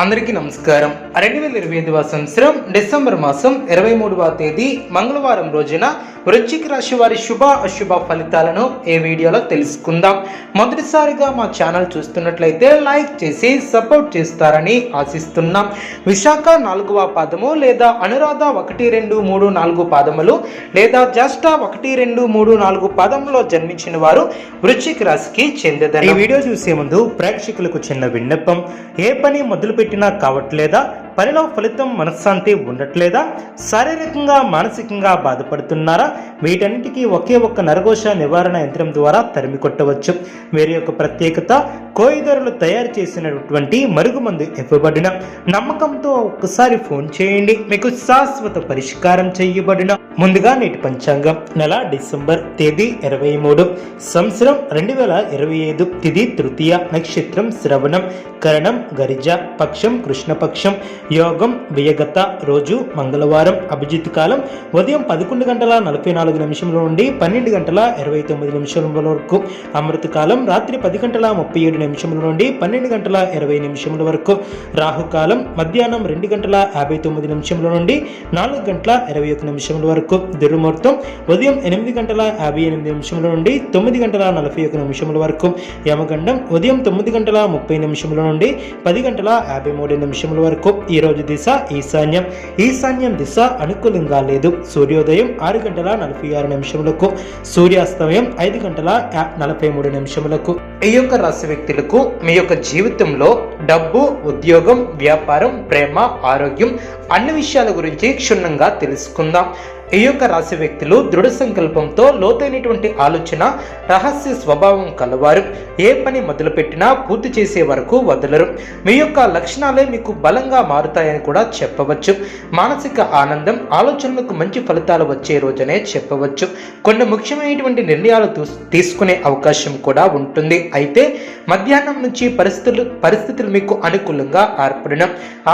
అందరికీ నమస్కారం. రెండు వేల ఇరవై ఐదవ సంవత్సరం డిసెంబర్ మాసం ఇరవై మూడవ తేదీ మంగళవారం రోజున వృశ్చిక రాశి వారి శుభ అశుభ ఫలితాలను ఈ వీడియోలో తెలుసుకుందాం. మొదటిసారిగా మా ఛానల్ చూస్తున్నట్లయితే లైక్ చేసి సపోర్ట్ చేస్తారని ఆశిస్తున్నాం. విశాఖ నాలుగవ పాదము లేదా అనురాధ ఒకటి రెండు మూడు నాలుగు పాదములు లేదా జ్యేష్ఠ ఒకటి రెండు మూడు నాలుగు పాదములో జన్మించిన వారు వృశ్చిక రాశికి చెందదని ఈ వీడియో చూసే ముందు ప్రేక్షకులకు చిన్న విన్నపం. ఏ పని పెట్టినా కావట్లేదా? పనిలో ఫలితం మనశ్శాంతి ఉండట్లేదా? శారీరకంగా మానసికంగా బాధపడుతున్నారా? వీటన్నిటికీ ఒకే ఒక్క నరఘోష నివారణ యంత్రం ద్వారా తరిమి కొట్టవచ్చు. వీరి యొక్క ప్రత్యేకత కోయిదరులు తయారు చేసినటువంటి మరుగుమందు ఇవ్వబడిన నమ్మకంతో ఒక్కసారి ఫోన్ చేయండి. మీకు శాశ్వత పరిష్కారం చేయబడిన ముందుగా నేటి పంచాంగం నెల డిసెంబర్ తేదీ ఇరవై మూడు. సంవత్సరం రెండు వేల ఇరవై ఐదు తిది తృతీయ నక్షత్రం శ్రవణం కరణం గరిజ పక్షం కృష్ణపక్షం యోగం వియగత రోజు మంగళవారం అభిజిత్ కాలం ఉదయం పదకొండు గంటల నలభై నాలుగు నిమిషముల నుండి పన్నెండు గంటల ఇరవై తొమ్మిది నిమిషముల వరకు. అమృత కాలం రాత్రి పది గంటల ముప్పై ఏడు నిమిషముల నుండి పన్నెండు గంటల ఇరవై నిమిషముల వరకు. రాహుకాలం మధ్యాహ్నం రెండు గంటల యాభై తొమ్మిది నిమిషముల నుండి నాలుగు గంటల ఇరవై ఒక నిమిషముల వరకు. దుర్ముహూర్తం ఉదయం ఎనిమిది గంటల యాభై ఎనిమిది నిమిషముల నుండి తొమ్మిది గంటల నలభై ఒక నిమిషముల వరకు. యమగండం ఉదయం తొమ్మిది గంటల ముప్పై నిమిషముల నుండి పది గంటల యాభై మూడు నిమిషముల వరకు. ఈ రోజు దిశ ఈశాన్యం. ఈశాన్యం దిశ అనుకూలంగా లేదు. సూర్యోదయం ఆరు గంటల నలభై ఆరు నిమిషములకు. సూర్యాస్తమయం ఐదు గంటల నలభై మూడు నిమిషములకు. ఈ యొక్క రాశి వ్యక్తులకు మీ యొక్క జీవితంలో డబ్బు ఉద్యోగం వ్యాపారం ప్రేమ ఆరోగ్యం అన్ని విషయాల గురించి క్షుణ్ణంగా తెలుసుకుందాం. ఈ యొక్క రాశి వ్యక్తులు దృఢ సంకల్పంతో లోతైనటువంటి ఆలోచన రహస్య స్వభావం కలవారు. ఏ పని మొదలుపెట్టినా పూర్తి చేసే వరకు వదలరు. మీ యొక్క లక్షణాలే మీకు బలంగా మారుతాయని కూడా చెప్పవచ్చు. మానసిక ఆనందం ఆలోచనలకు మంచి ఫలితాలు వచ్చే రోజనే చెప్పవచ్చు. కొన్ని ముఖ్యమైనటువంటి నిర్ణయాలు తీసుకునే అవకాశం కూడా ఉంటుంది. అయితే మధ్యాహ్నం నుంచి పరిస్థితులు పరిస్థితులు మీకు అనుకూలంగా ఏర్పడిన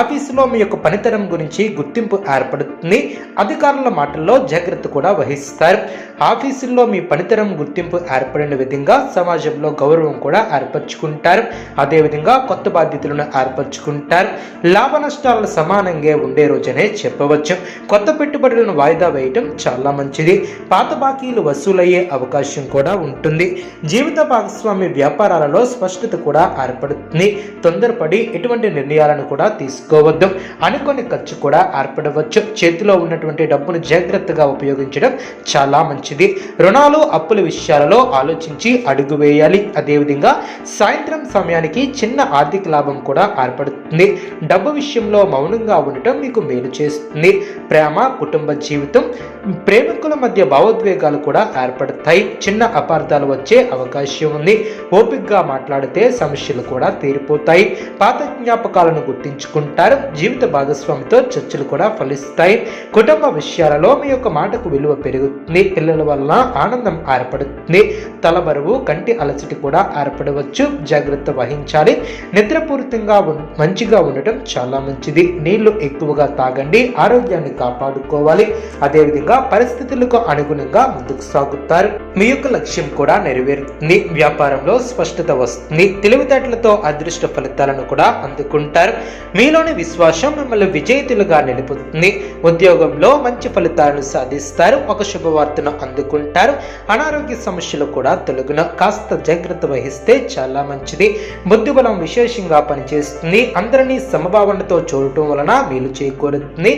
ఆఫీసులో మీ యొక్క పనితనం గురించి గుర్తింపు ఏర్పడుతుంది. అధికారుల మాటలు విషయాల్లో జాగ్రత్త కూడా వహిస్తారు. ఆఫీసుల్లో మీ పనితరం గుర్తింపు ఏర్పడిన విధంగా సమాజంలో గౌరవం కూడా ఏర్పరచుకుంటారు. అదేవిధంగా కొత్త బాధ్యతలను ఏర్పరచుకుంటారు. లాభ నష్టాలు సమానంగా ఉండే రోజనే చెప్పవచ్చు. కొత్త పెట్టుబడులను వాయిదా వేయటం చాలా మంచిది. పాత బాకీలు వసూలయ్యే అవకాశం కూడా ఉంటుంది. జీవిత భాగస్వామి వ్యాపారాలలో స్పష్టత కూడా ఏర్పడుతుంది. తొందరపడి ఎటువంటి నిర్ణయాలను కూడా తీసుకోవద్దు. అనుకోని ఖర్చు కూడా ఏర్పడవచ్చు. చేతిలో ఉన్నటువంటి డబ్బును జాగ్రత్తగా ఉపయోగించడం చాలా మంచిది. రుణాలు అప్పుల విషయాలలో ఆలోచించి అడుగు వేయాలి. అదేవిధంగా సాయంత్రం సమయానికి చిన్న ఆర్థిక లాభం కూడా ఏర్పడుతుంది. డబ్బు విషయంలో మౌనంగా ఉండటం మీకు మేలు చేస్తుంది. ప్రేమ కుటుంబ జీవితం ప్రేమికుల మధ్య భావోద్వేగాలు కూడా ఏర్పడతాయి. చిన్న అపార్థాలు వచ్చే అవకాశం ఉంది. ఓపికగా మాట్లాడితే సమస్యలు కూడా తీరిపోతాయి. పాత జ్ఞాపకాలను గుర్తించుకుంటారు. జీవిత భాగస్వామితో చర్చలు కూడా ఫలిస్తాయి. కుటుంబ విషయాలలో స్వామి యొక్క మాటకు విలువ పెరుగుతుంది. పిల్లల వలన ఆనందం ఏర్పడుతుంది. తల బరువు కంటి అలసటి కూడా ఏర్పడవచ్చు. జాగ్రత్త వహించాలి. నిద్రపూరితంగా మంచిగా ఉండటం చాలా మంచిది. నీళ్ళు ఎక్కువగా తాగండి. ఆరోగ్యాన్ని కాపాడుకోవాలి. అదేవిధంగా పరిస్థితులకు అనుగుణంగా ముందుకు సాగుతారు. మీ యొక్క లక్ష్యం కూడా నెరవేరుతుంది. వ్యాపారంలో స్పష్టత వస్తుంది. తెలివితేటలతో అదృష్ట ఫలితాలను కూడా అందుకుంటారు. మీలోని విశ్వాసం మిమ్మల్ని విజేతలుగా నిలుపుతుంది. ఉద్యోగంలో మంచి ఫలితాలు ఫలితాలను సాధిస్తారు. ఒక శుభవార్తను అందుకుంటారు. అనారోగ్య సమస్యలు కూడా తొలగున కాస్త జాగ్రత్త వహిస్తే చాలా మంచిది. బుద్ధిబలం విశేషంగా పనిచేస్తుంది. అందరినీ సమభావనతో చూడటం వలన మేలు చేకూరుతుంది.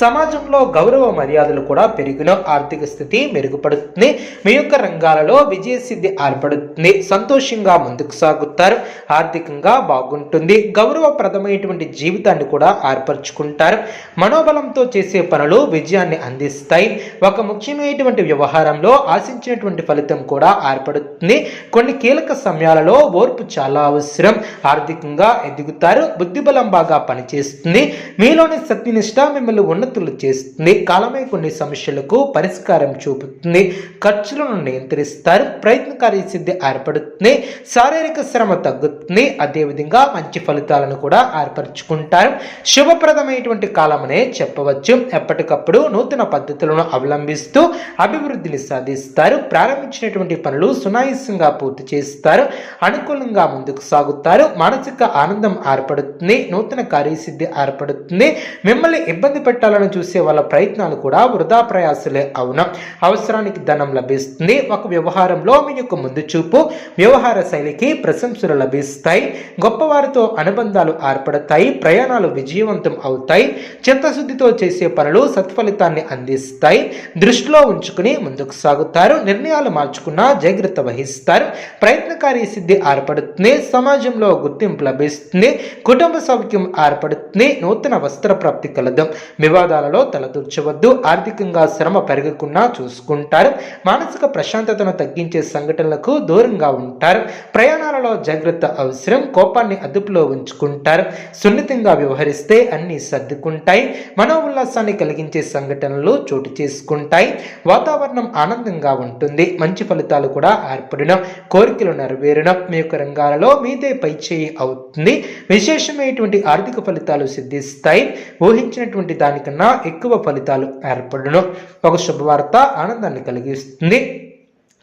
సమాజంలో గౌరవ మర్యాదలు కూడా పెరిగిన ఆర్థిక స్థితి మెరుగుపడుతుంది. మీ యొక్క రంగాలలో విజయసిద్ధి ఏర్పడుతుంది. సంతోషంగా ముందుకు సాగుతారు. ఆర్థికంగా బాగుంటుంది. గౌరవప్రదమైనటువంటి జీవితాన్ని కూడా ఏర్పరచుకుంటారు. మనోబలంతో చేసే పనులు విజయాన్ని అందిస్తారు ఇస్తాయి ఒక ముఖ్యమైనటువంటి వ్యవహారంలో ఆశించినటువంటి ఫలితం కూడా ఏర్పడుతుంది. కొన్ని కీలక సమయాలలో ఓర్పు చాలా అవసరం. ఆర్థికంగా ఎదుగుతారు. బుద్ధిబలం బాగా పనిచేస్తుంది. మీలోని సత్యనిష్ట మిమ్మల్ని ఉన్నతులు చేస్తుంది. కాలమే కొన్ని సమస్యలకు పరిష్కారం చూపుతుంది. ఖర్చులను నియంత్రిస్తారు. ప్రయత్నకారి సిద్ధి ఏర్పడుతుంది. శారీరక శ్రమ తగ్గుతుంది. అదేవిధంగా మంచి ఫలితాలను కూడా ఏర్పరచుకుంటారు. శుభప్రదమైనటువంటి కాలమనే చెప్పవచ్చు. ఎప్పటికప్పుడు నూతన పద్ధతి పద్ధతులను అవలంబిస్తూ అభివృద్ధిని సాధిస్తారు. ప్రారంభించినటువంటి పనులు సునాయాసంగా పూర్తి చేస్తారు. అనుకూలంగా ముందుకు సాగుతారు. మానసిక ఆనందం ఏర్పడుతుంది. నూతన కార్యసిద్ధి ఏర్పడుతుంది. మిమ్మల్ని ఇబ్బంది పెట్టాలని చూసే వాళ్ళ ప్రయత్నాలు కూడా వృధా ప్రయాసలే అవును. అవసరానికి ధనం లభిస్తుంది. ఒక వ్యవహారంలో మీ యొక్క ముందు చూపు వ్యవహార శైలికి ప్రశంసలు లభిస్తాయి. గొప్పవారితో అనుబంధాలు ఏర్పడతాయి. ప్రయాణాలు విజయవంతం అవుతాయి. చిత్తశుద్ధితో చేసే పనులు సత్ఫలితాన్ని అంది అందిస్తాయి దృష్టిలో ఉంచుకుని ముందుకు సాగుతారు. నిర్ణయాలు మార్చుకున్నా జాగ్రత్త వహిస్తారు. ప్రయత్నకారి సిద్ధి ఏర్పడుతుంది. సమాజంలో గుర్తింపు లభిస్తుంది. కుటుంబ సౌఖ్యం ఏర్పడుతుంది. నూతన వస్త్ర ప్రాప్తి కలదు. వివాదాలలో తలదూర్చవద్దు. ఆర్థికంగా శ్రమ పెరగకుండా చూసుకుంటారు. మానసిక ప్రశాంతతను తగ్గించే సంఘటనలకు దూరంగా ఉంటారు. ప్రయాణాలలో జాగ్రత్త అవసరం. కోపాన్ని అదుపులో ఉంచుకుంటారు. సున్నితంగా వ్యవహరిస్తే అన్ని సర్దుకుంటాయి. మనో ఉల్లాసాన్ని కలిగించే సంఘటనలు చోటు చేసుకుంటాయి. వాతావరణం ఆనందంగా ఉంటుంది. మంచి ఫలితాలు కూడా ఏర్పడిన. కోరికలు నెరవేరడం మీ యొక్క రంగాలలో మీదే పై చేయి అవుతుంది. విశేషమైనటువంటి ఆర్థిక ఫలితాలు సిద్ధిస్తాయి. ఊహించినటువంటి దానికన్నా ఎక్కువ ఫలితాలు ఏర్పడడం ఒక శుభవార్త ఆనందాన్ని కలిగిస్తుంది.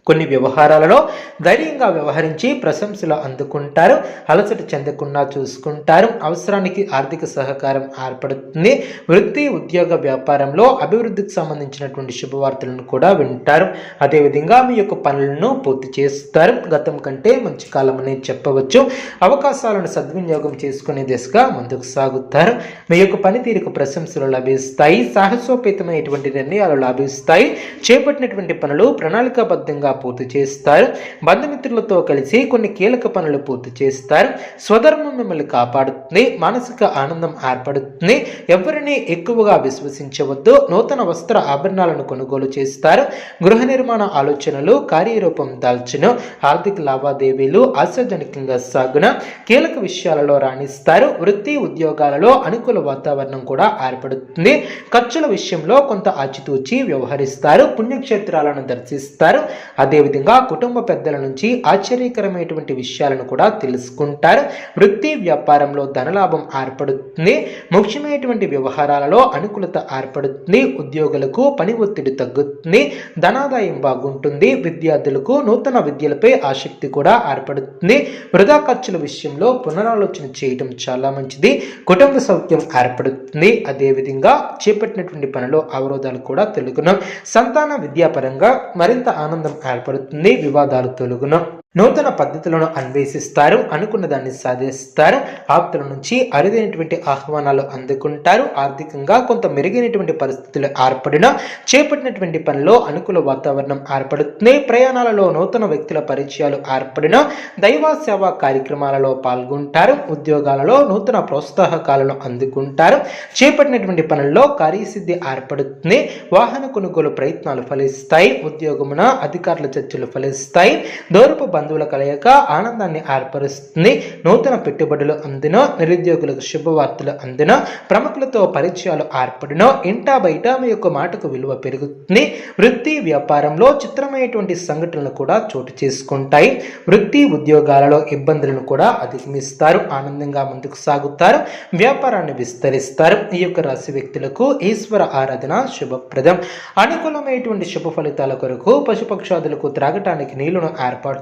కొన్ని వ్యవహారాలలో ధైర్యంగా వ్యవహరించి ప్రశంసలు అందుకుంటారు అలసట చెందకుండా చూసుకుంటారు. అవసరానికి ఆర్థిక సహకారం ఏర్పడుతుంది. వృత్తి ఉద్యోగ వ్యాపారంలో అభివృద్ధికి సంబంధించినటువంటి శుభవార్తలను కూడా వింటారు. అదేవిధంగా మీ యొక్క పనులను పూర్తి చేస్తారు. గతం కంటే మంచి కాలం అనేది చెప్పవచ్చు. అవకాశాలను సద్వినియోగం చేసుకునే దిశగా ముందుకు సాగుతారు. మీ యొక్క పనితీరుకు ప్రశంసలు లభిస్తాయి. సాహసోపేతమైనటువంటి నిర్ణయాలు లభిస్తాయి. చేపట్టినటువంటి పనులు ప్రణాళికాబద్ధంగా పూర్తి చేస్తారు. బంధుమిత్రులతో కలిసి కొన్ని కీలక పనులు పూర్తి చేస్తారు. స్వధర్మం మిమ్మల్ని కాపాడుతుంది. మానసిక ఆనందం ఏర్పడుతుంది. ఎవరిని ఎక్కువగా విశ్వసించవద్దు. నూతన వస్త్ర ఆభరణాలను కొనుగోలు చేస్తారు. గృహ నిర్మాణ ఆలోచనలు కార్యరూపం దాల్చును. ఆర్థిక లావాదేవీలు ఆశాజనకంగా సాగున కీలక విషయాలలో రాణిస్తారు. వృత్తి ఉద్యోగాలలో అనుకూల వాతావరణం కూడా ఏర్పడుతుంది. ఖర్చుల విషయంలో కొంత ఆచితూచి వ్యవహరిస్తారు. పుణ్యక్షేత్రాలను దర్శిస్తారు. అదేవిధంగా కుటుంబ పెద్దల నుంచి ఆశ్చర్యకరమైనటువంటి విషయాలను కూడా తెలుసుకుంటారు. వృత్తి వ్యాపారంలో ధనలాభం ఏర్పడుతుంది. ముఖ్యమైనటువంటి వ్యవహారాలలో అనుకూలత ఏర్పడుతుంది. ఉద్యోగులకు పని ఒత్తిడి తగ్గుతుంది. ధనాదాయం బాగుంటుంది. విద్యార్థులకు నూతన విద్యలపై ఆసక్తి కూడా ఏర్పడుతుంది. వృధా ఖర్చుల విషయంలో పునరాలోచన చేయడం చాలా మంచిది. కుటుంబ సౌఖ్యం ఏర్పడుతుంది. అదేవిధంగా చేపట్టినటువంటి పనిలో అవరోధాలు కూడా తెలుగును. సంతాన విద్యాపరంగా మరింత ఆనందం ఏర్పడుతుంది వివాదాలు తొలగును. నూతన పద్ధతులను అన్వేషిస్తారు అనుకున్న దాన్ని సాధిస్తారు. ఆప్తుల నుంచి అరుదైనటువంటి ఆహ్వానాలు అందుకుంటారు. ఆర్థికంగా కొంత మెరుగైనటువంటి పరిస్థితులు ఏర్పడిన చేపట్టినటువంటి పనిలో అనుకూల వాతావరణం ఏర్పడుతుంది. ప్రయాణాలలో నూతన వ్యక్తుల పరిచయాలు ఏర్పడిన దైవ సేవా కార్యక్రమాలలో పాల్గొంటారు. ఉద్యోగాలలో నూతన ప్రోత్సాహకాలను అందుకుంటారు. చేపట్టినటువంటి పనుల్లో కార్యసిద్ధి ఏర్పడుతుంది. వాహన కొనుగోలు ప్రయత్నాలు ఫలిస్తాయి. ఉద్యోగమున అధికారుల చర్చలు ఫలిస్తాయి. దూరపు బంధువుల కలయిక ఆనందాన్ని ఏర్పరుస్తుంది. నూతన పెట్టుబడులు అందిన నిరుద్యోగులకు శుభవార్తలు అందిన ప్రముఖులతో పరిచయాలు ఏర్పడినో ఇంటా బయట మీ యొక్క మాటకు విలువ పెరుగుతుంది. వృత్తి వ్యాపారంలో చిత్రమైనటువంటి సంఘటనలు కూడా చోటు చేసుకుంటాయి. వృత్తి ఉద్యోగాలలో ఇబ్బందులను కూడా అధిగమిస్తారు. ఆనందంగా ముందుకు సాగుతారు. వ్యాపారాన్ని విస్తరిస్తారు. ఈ యొక్క రాశి వ్యక్తులకు ఈశ్వర ఆరాధన శుభప్రదం. అనుకూలమైనటువంటి శుభ ఫలితాల కొరకు పశుపక్షాదులకు త్రాగటానికి నీళ్ళను ఏర్పాటు